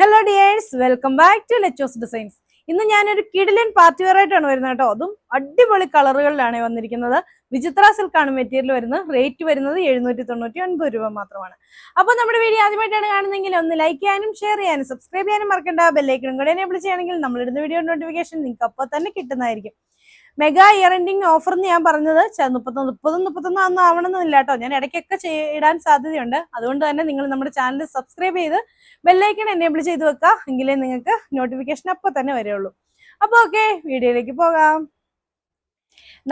Hello dears welcome back to Lechos designs ഇന്ന് ഞാനൊരു കിടിലൻ പാർട്ടി വെയർ ആയിട്ടാണ് വരുന്നത് കേട്ടോ. അതും അടിപൊളി കളറുകളിലാണ് വന്നിരിക്കുന്നത്. വിചിത്ര സിൽക്കാണ് മെറ്റീരിയൽ വരുന്നത്. റേറ്റ് വരുന്നത് എഴുന്നൂറ്റി തൊണ്ണൂറ്റി ഒൻപത് രൂപ മാത്രമാണ്. അപ്പോൾ നമ്മുടെ വീഡിയോ ആദ്യമായിട്ടാണ് കാണുന്നതെങ്കിൽ ഒന്ന് ലൈക്ക് ചെയ്യാനും ഷെയർ ചെയ്യാനും സബ്സ്ക്രൈബ് ചെയ്യാനും മറക്കണ്ട. ബെല്ലൈക്കണും കൂടെ എനേബിൾ വിളിച്ചാണെങ്കിൽ നമ്മളിടുന്ന വീഡിയോ നോട്ടിഫിക്കേഷൻ നിങ്ങൾക്ക് അപ്പോൾ തന്നെ കിട്ടുന്നതായിരിക്കും. മെഗാ ഇയർ എൻഡിങ് ഓഫർ എന്ന് ഞാൻ പറഞ്ഞത് മുപ്പത്തൊന്ന് മുപ്പതും മുപ്പത്തൊന്നും ഒന്നും ആവണമെന്നില്ല കേട്ടോ ഞാൻ ഇടയ്ക്കൊക്കെ ചെയ്യാൻ സാധ്യതയുണ്ട്. അതുകൊണ്ട് തന്നെ നിങ്ങൾ നമ്മുടെ ചാനൽ സബ്സ്ക്രൈബ് ചെയ്ത് ബെല്ലൈക്കൺ എനേബിൾ ചെയ്ത് വെക്കുക എങ്കിലേ നിങ്ങൾക്ക് നോട്ടിഫിക്കേഷൻ അപ്പോൾ തന്നെ വരെയുള്ളൂ. അപ്പോൾ ഓക്കെ വീഡിയോയിലേക്ക് പോകാം.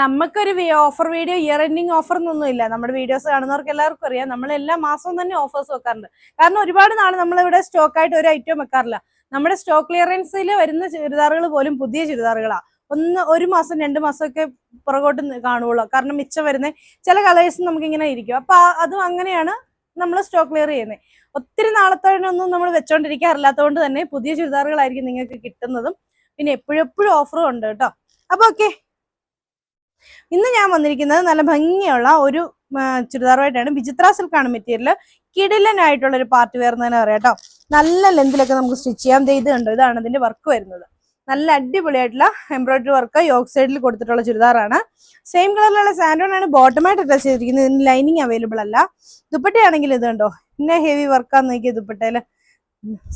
നമുക്കൊരു offer video year ending offer എന്നൊന്നും ഇല്ല. നമ്മുടെ വീഡിയോസ് കാണുന്നവർക്ക് എല്ലാവർക്കും അറിയാം. നമ്മൾ എല്ലാ മാസവും തന്നെ ഓഫേഴ്സ് വെക്കാറുണ്ട്. കാരണം ഒരുപാട് നാൾ നമ്മളിവിടെ സ്റ്റോക്കായിട്ട് ഒരു ഐറ്റം വെക്കാറില്ല. നമ്മുടെ സ്റ്റോക്ക് ക്ലിയറൻസിൽ വരുന്ന ചുരിദാറുകൾ പോലും പുതിയ ചുരിദാറുകളാണ് ഒന്ന് ഒരു മാസം രണ്ട് മാസമൊക്കെ പുറകോട്ട് കാണുള്ളൂ കാരണം മിച്ചം വരുന്ന ചില കളേഴ്സ് നമുക്ക് ഇങ്ങനെ ഇരിക്കും. അപ്പൊ അതും അങ്ങനെയാണ് നമ്മൾ സ്റ്റോക്ക് ക്ലിയർ ചെയ്യുന്നത് ഒത്തിരി നാളത്തോടൊന്നും നമ്മൾ വെച്ചോണ്ടിരിക്കാറില്ലാത്തതുകൊണ്ട് തന്നെ പുതിയ ചുരിദാറുകളായിരിക്കും നിങ്ങൾക്ക് കിട്ടുന്നതും. പിന്നെ എപ്പോഴും എപ്പോഴും ഓഫറും ഉണ്ട് കേട്ടോ. അപ്പൊ ഓക്കെ ഇന്ന് ഞാൻ വന്നിരിക്കുന്നത് നല്ല ഭംഗിയുള്ള ഒരു ചുരിദാറുമായിട്ടാണ്. വിചിത്ര സിൽക്കാണ് മെറ്റീരിയൽ കിടിലനായിട്ടുള്ള ഒരു പാർട്ടി വെയർ പറയാം കേട്ടോ. നല്ല ലെന്തിലൊക്കെ നമുക്ക് സ്റ്റിച്ച് ചെയ്യാം. ഇത് കണ്ടോ? ഇതാണ് അതിന്റെ വർക്ക് വരുന്നത്. നല്ല അടിപൊളിയായിട്ടുള്ള എംബ്രോയിഡറി വർക്ക് യോക്ക് സൈഡിൽ കൊടുത്തിട്ടുള്ള ചുരിദാറാണ്. സെയിം കളറിലുള്ള സാൻഡോൺ ആണ് ബോട്ടമായിട്ട് അറ്റാച്ച് ചെയ്തിരിക്കുന്നത്. ഇതിന് ലൈനിങ് അവൈലബിൾ അല്ല. ദുപ്പട്ടയാണെങ്കിൽ ഇത് കണ്ടോ? പിന്നെ ഹെവി വർക്കാന്ന് നോക്കിയ ദുപ്പട്ടയിൽ.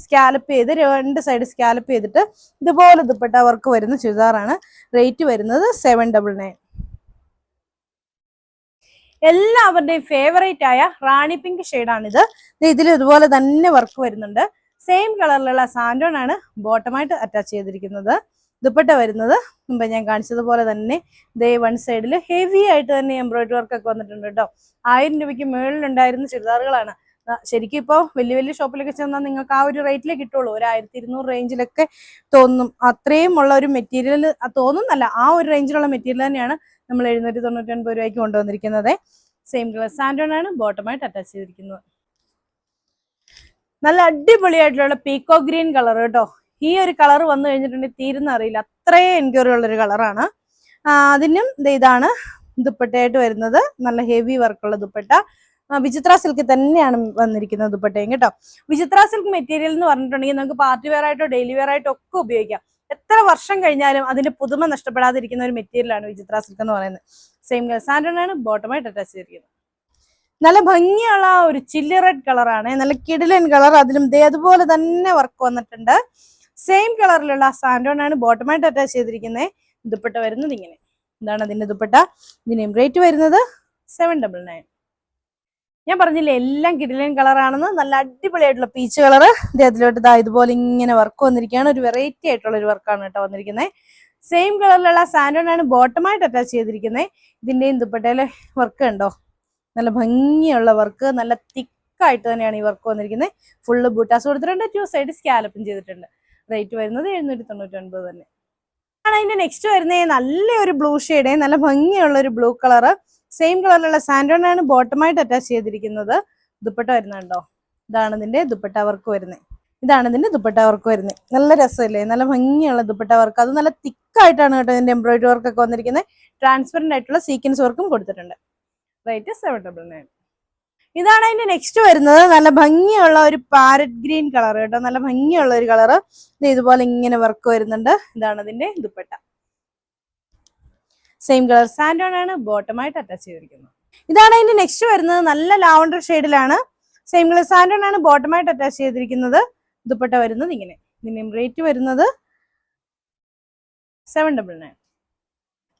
സ്കാലപ്പ് ചെയ്ത് രണ്ട് സൈഡ് സ്കാലപ്പ് ചെയ്തിട്ട് ഇതുപോലെ ദുപ്പട്ട വർക്ക് വരുന്ന ചുരിദാറാണ്. റേറ്റ് വരുന്നത് സെവൻ ഡബിൾ നയൻ എല്ലാവരുടെയും ഫേവറേറ്റ് ആയ റാണി പിങ്ക് ഷെയ്ഡാണിത് ഇതിൽ ഇതുപോലെ തന്നെ വർക്ക് വരുന്നുണ്ട്. സെയിം കളറിലുള്ള സാൻഡോൺ ആണ് ബോട്ടമായിട്ട് അറ്റാച്ച് ചെയ്തിരിക്കുന്നത്. ദുപ്പട്ട വരുന്നത്. മുമ്പ് ഞാൻ കാണിച്ചതുപോലെ തന്നെ ദേ വൺ സൈഡിൽ ഹെവി ആയിട്ട് തന്നെ എംബ്രോയിഡറി വർക്ക് ഒക്കെ വന്നിട്ടുണ്ട് കേട്ടോ ആയിരം രൂപയ്ക്ക് മുകളിലുണ്ടായിരുന്ന ചുരിദാറുകളാണ്. ശരിക്കും ഇപ്പോൾ വലിയ വലിയ ഷോപ്പിലൊക്കെ ചെന്നാൽ നിങ്ങൾക്ക് ആ ഒരു റേറ്റിലേ കിട്ടുള്ളൂ. ഒരു ആയിരത്തി ഇരുന്നൂറ് റേഞ്ചിലൊക്കെ തോന്നും. അത്രയും ഉള്ള ഒരു മെറ്റീരിയൽ തോന്നുന്നല്ല. ആ ഒരു റേഞ്ചിലുള്ള മെറ്റീരിയൽ തന്നെയാണ് നമ്മൾ എഴുന്നൂറ്റി തൊണ്ണൂറ്റി ഒൻപത് രൂപയ്ക്ക് കൊണ്ടുവന്നിരിക്കുന്നത്. സെയിം കളർ സാൻഡോൺ ആണ് ബോട്ടമായിട്ട് അറ്റാച്ച് ചെയ്തിരിക്കുന്നത്. നല്ല അടിപൊളിയായിട്ടുള്ള പീക്കോ ഗ്രീൻ കളർ കേട്ടോ. ഈ ഒരു കളർ വന്നു കഴിഞ്ഞിട്ടുണ്ടെങ്കിൽ തീരുന്ന അറിയില്ല. അത്രയും എൻക്വയറി ഉള്ള ഒരു കളറാണ് അതിനും ഇതാണ് ദുപ്പട്ടയായിട്ട് വരുന്നത്. നല്ല ഹെവി വർക്കുള്ള ദുപ്പട്ട. വിചിത്ര സിൽക്ക് തന്നെയാണ് വന്നിരിക്കുന്നത് ദുപ്പട്ടയും കേട്ടോ. വിചിത്ര സിൽക്ക് മെറ്റീരിയൽ എന്ന് പറഞ്ഞിട്ടുണ്ടെങ്കിൽ നമുക്ക് പാർട്ടി വെയർ ആയിട്ടോ ഡെയിലി വെയർ ആയിട്ടോ ഒക്കെ ഉപയോഗിക്കാം. എത്ര വർഷം കഴിഞ്ഞാലും അതിന്റെ പുതുമ നഷ്ടപ്പെടാതിരിക്കുന്ന ഒരു മെറ്റീരിയലാണ് വിചിത്ര സിൽക്ക് എന്ന് പറയുന്നത്. സെയിം സാൻഡൺ ആണ് ബോട്ടമായിട്ട് അറ്റാച്ച് ചെയ്തിരിക്കുന്നത്. നല്ല ഭംഗിയുള്ള ഒരു ചില്ലി റെഡ് കളറാണ് നല്ല കിടിലൻ കളർ അതിലും ദേ അതുപോലെ തന്നെ വർക്ക് വന്നിട്ടുണ്ട്. സെയിം കളറിലുള്ള സാൻഡോൺ ആണ് ബോട്ടമായിട്ട് അറ്റാച്ച് ചെയ്തിരിക്കുന്നത് ദുപ്പട്ട വരുന്നത് ഇങ്ങനെ. ഇതാണ് അതിന്റെ ദുപ്പട്ട. ഇതിന് റേറ്റ് വരുന്നത് സെവൻ ഡബിൾ നയൻ ഞാൻ പറഞ്ഞില്ലേ എല്ലാം കിടിലൻ കളറാണെന്ന് നല്ല അടിപൊളിയായിട്ടുള്ള പീച്ച് കളർ അദ്ദേഹത്തിലോട്ട് ഇതാ ഇതുപോലെ ഇങ്ങനെ വർക്ക് വന്നിരിക്കുകയാണ്. ഒരു വെറൈറ്റി ആയിട്ടുള്ള ഒരു വർക്കാണ് കേട്ടോ വന്നിരിക്കുന്നത് സെയിം കളറിലുള്ള സാൻഡോൺ ആണ് ബോട്ടമായിട്ട് അറ്റാച്ച് ചെയ്തിരിക്കുന്നത് ഇതിന്റെയും ദുപ്പട്ടയിലെ വർക്ക് ഉണ്ടോ നല്ല ഭംഗിയുള്ള വർക്ക് നല്ല തിക്കായിട്ട് തന്നെയാണ് ഈ വർക്ക് വന്നിരിക്കുന്നത് ഫുള്ള് ബൂട്ടാസ് കൊടുത്തിട്ടുണ്ട് ടു സൈഡ് സ്കാലപ്പും ചെയ്തിട്ടുണ്ട്. റേറ്റ് വരുന്നത് എഴുന്നൂറ്റി തൊണ്ണൂറ്റി ഒൻപത് തന്നെ. ആണ് അതിന്റെ നെക്സ്റ്റ് വരുന്നത് നല്ല ഒരു ബ്ലൂ ഷെയ്ഡ് നല്ല ഭംഗിയുള്ള ഒരു ബ്ലൂ കളർ സെയിം കളറിലുള്ള സാൻഡോൺ ആണ് ബോട്ടമായിട്ട് അറ്റാച്ച് ചെയ്തിരിക്കുന്നത്. ദുപ്പട്ട വരുന്നുണ്ടോ ഇതാണ് ഇതിന്റെ ദുപ്പട്ട വർക്ക് വരുന്നത് ഇതാണ് ഇതിന്റെ ദുപ്പട്ട വർക്ക് വരുന്നത് നല്ല രസമല്ലേ? നല്ല ഭംഗിയുള്ള ദുപ്പട്ട വർക്ക് അത് നല്ല തിക്കായിട്ടാണ് കേട്ടോ ഇതിന്റെ എംബ്രോയിഡറി വർക്ക് ഒക്കെ വന്നിരിക്കുന്നത് ട്രാൻസ്പെറന്റ് ആയിട്ടുള്ള സീക്വൻസ് വർക്കും കൊടുത്തിട്ടുണ്ട്. റേറ്റ് സെവൻ ഡബിൾ നയൻ ഇതാണ് അതിന്റെ നെക്സ്റ്റ് വരുന്നത്. നല്ല ഭംഗിയുള്ള ഒരു പാരറ്റ് ഗ്രീൻ കളർ കേട്ടോ. നല്ല ഭംഗിയുള്ള ഒരു കളർ ഇതുപോലെ ഇങ്ങനെ വർക്ക് വരുന്നുണ്ട്. ഇതാണ് അതിന്റെ ദുപ്പട്ട. സെയിം കളർ സാൻഡോൺ ആണ് ബോട്ടമായിട്ട് അറ്റാച്ച് ചെയ്തിരിക്കുന്നത്. ഇതാണ് അതിന്റെ നെക്സ്റ്റ് വരുന്നത്. നല്ല ലാവണ്ടർ ഷെയ്ഡിലാണ് സെയിം കളർ സാൻഡോൺ ആണ് ബോട്ടമായിട്ട് അറ്റാച്ച് ചെയ്തിരിക്കുന്നത്. ദുപ്പട്ട വരുന്നത് ഇങ്ങനെ. ഇതിന്റെ റേറ്റ് വരുന്നത് seven double nine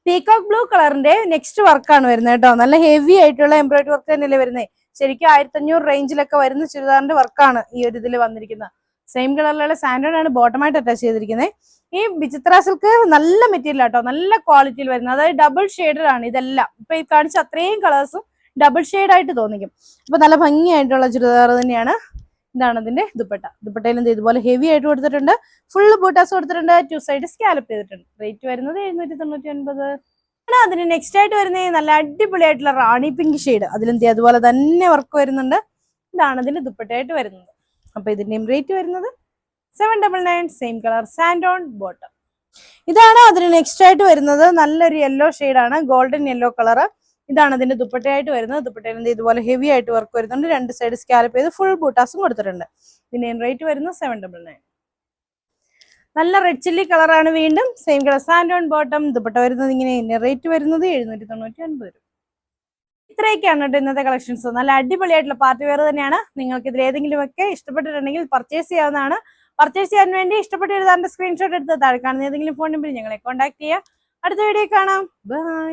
peacock blue കളറിന്റെ next വർക്കാണ് വരുന്നത് കേട്ടോ. നല്ല ഹെവി ആയിട്ടുള്ള എംബ്രോയിഡറി വർക്ക് തന്നെയല്ലേ വരുന്നത് ശരിക്കും ആയിരത്തി അഞ്ഞൂറ് റേഞ്ചിലൊക്കെ വരുന്ന ചുരിദാറിന്റെ വർക്കാണ് ഈ ഒരു ഇതിൽ വന്നിരിക്കുന്നത്. സെയിം കളറിലുള്ള സാൻഡേർഡ് ആണ് ബോട്ടമായിട്ട് അറ്റാച്ച് ചെയ്തിരിക്കുന്നത്. ഈ വിചിത്ര സിൽക്ക് നല്ല മെറ്റീരിയൽ ആട്ടോ. നല്ല ക്വാളിറ്റിയിൽ വരുന്നത്. അതായത് ഡബിൾ ഷെയ്ഡഡ് ആണ് ഇതെല്ലാം. ഇപ്പൊ ഈ കാണിച്ച അത്രയും കളേഴ്സും ഡബിൾ ഷെയ്ഡ് ആയിട്ട് തോന്നിക്കും. അപ്പൊ നല്ല ഭംഗിയായിട്ടുള്ള ചുരിദാർ തന്നെയാണ്. ഇതാണ് അതിന്റെ ദുപ്പട്ട. ദുപ്പട്ടയിൽ എന്ത് ഇതുപോലെ ഹെവി ആയിട്ട് കൊടുത്തിട്ടുണ്ട്. ഫുള്ള് ബൂട്ടാസ് കൊടുത്തിട്ടുണ്ട്. ടു സൈഡ് സ്കാലപ്പ് ചെയ്തിട്ടുണ്ട്. റേറ്റ് വരുന്നത് എഴുന്നൂറ്റി തൊണ്ണൂറ്റി ഒൻപത് അതിന് നെക്സ്റ്റ് ആയിട്ട് വരുന്ന നല്ല അടിപൊളിയായിട്ടുള്ള റാണി പിങ്ക് ഷെയ്ഡ് അതിലെന്ത് അതുപോലെ തന്നെ വർക്ക് വരുന്നുണ്ട്. ഇതാണ് അതിന്റെ ദുപ്പട്ടയായിട്ട് വരുന്നത്. അപ്പൊ ഇതിന്റെയും റേറ്റ് വരുന്നത് seven double nine same colour sand on bottom ഇതാണ് അതിന് നെക്സ്റ്റ് ആയിട്ട് വരുന്നത്. നല്ലൊരു യെല്ലോ ആണ്. ഗോൾഡൻ യെല്ലോ കളർ ഇതാണ് അതിന്റെ ദുപ്പട്ടയായിട്ട് വരുന്നത്. ദുപ്പട്ടയിൽ എന്ത് ഇതുപോലെ ഹെവി ആയിട്ട് വർക്ക് വരുന്നുണ്ട്. രണ്ട് സൈഡ് സ്കാലപ്പ് ചെയ്ത് ഫുൾ ബൂട്ടാസും കൊടുത്തിട്ടുണ്ട്. പിന്നെ റേറ്റ് വരുന്നത് സെവൻ ഡബിൾ നയൻ നല്ല റെഡ് ചില്ലി കളറാണ് വീണ്ടും. Same colour sand on bottom dupatta വരുന്നത് ഇങ്ങനെ ഇതിന്റെ റേറ്റ് വരുന്നത് എഴുന്നൂറ്റി തൊണ്ണൂറ്റി ഒൻപത് രൂപ. ഇത്രയൊക്കെയാണ് കേട്ടോ ഇന്നത്തെ കളക്ഷൻസ് നല്ല അടിപൊളിയായിട്ടുള്ള പാർട്ടി വെയർ തന്നെയാണ്. നിങ്ങൾക്ക് ഇതിൽ ഏതെങ്കിലും ഒക്കെ ഇഷ്ടപ്പെട്ടിട്ടുണ്ടെങ്കിൽ പർച്ചേസ് ചെയ്യാവുന്നതാണ്. പർച്ചേസ് ചെയ്യാൻ വേണ്ടി ഇഷ്ടപ്പെട്ട എഴുതാന്റെ സ്ക്രീൻഷോട്ട് എടുത്ത് താഴെ കാണുന്ന ഏതെങ്കിലും ഫോൺ നമ്പറിൽ ഞങ്ങളെ കോൺടാക്ട് ചെയ്യുക. അടുത്ത വീഡിയോ കാണാം. ബൈ